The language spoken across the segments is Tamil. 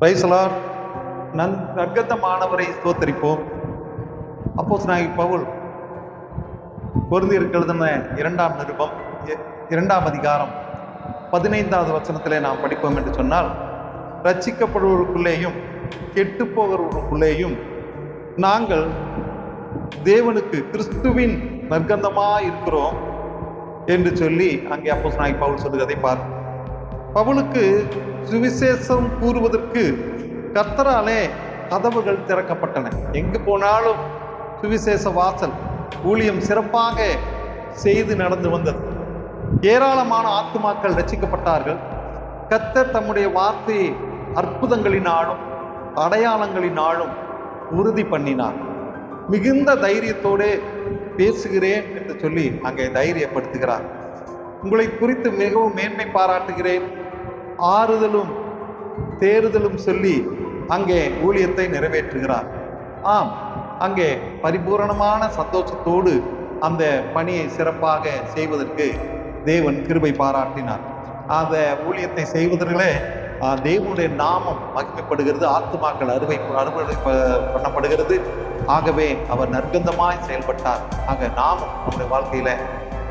ரைசலார் நன் நற்கத்தமானவரை தோத்தரிப்போம் அப்போஸ் நாயகி பவுல் பொருந்தியிருக்க இரண்டாம் நிருபம் இ- இரண்டாம் அதிகாரம் பதினைந்தாவது வசனத்திலே நாம் படிப்போம் என்று சொன்னால் ரட்சிக்கப்படுவதற்குள்ளேயும் கெட்டு போகிறவர்களுக்குள்ளேயும் நாங்கள் தேவனுக்கு கிறிஸ்துவின் நற்கந்தமாக இருக்கிறோம் என்று சொல்லி அங்கே அப்போஸ் நாயகி பவுல் சொல்லுகிறதை பார்ப்போம். பவுலுக்கு சுவிசேஷம் கூறுவதற்கு கத்தராலே கதவுகள் திறக்கப்பட்டன. எங்கு போனாலும் சுவிசேஷ வாசல் ஊழியம் சிறப்பாக செய்து நடந்து வந்தது. ஏராளமான ஆத்துமாக்கள் ரசிக்கப்பட்டார்கள். கத்தர் தம்முடைய வார்த்தையை அற்புதங்களினாலும் அடையாளங்களினாலும் உறுதி பண்ணினார். மிகுந்த தைரியத்தோடு பேசுகிறேன் என்று சொல்லி அங்கே தைரியப்படுத்துகிறார். உங்களை குறித்து மிகவும் மேன்மை பாராட்டுகிறேன். ஆறுதலும் தேறுதலும் சொல்லி அங்கே ஊழியத்தை நிறைவேற்றுகிறார். ஆம் அங்கே பரிபூரணமான சந்தோஷத்தோடு அந்த பணியை சிறப்பாக செய்வதற்கு தேவன் கிருபை பாராட்டினார். அந்த ஊழியத்தை செய்வதிலே தேவனுடைய நாமம் மகிமைப்படுகிறது ஆத்துமாக்கள் அறுவை அறுவடை ப- பண்ணப்படுகிறது. ஆகவே அவர் நற்கந்தமாய் செயல்பட்டார். ஆக நாமும் நம்முடைய வாழ்க்கையில்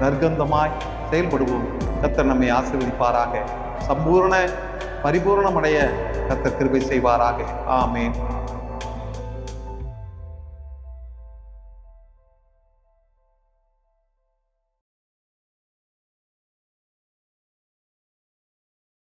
நற்கந்தமாய் செயல்படுவோம். கர்த்தர் நம்மை ஆசிர்வதிப்பாராக. சம்பூர்ண பரிபூரணமடைய கத்தர் கிருபை செய்வாராக. ஆமேன்.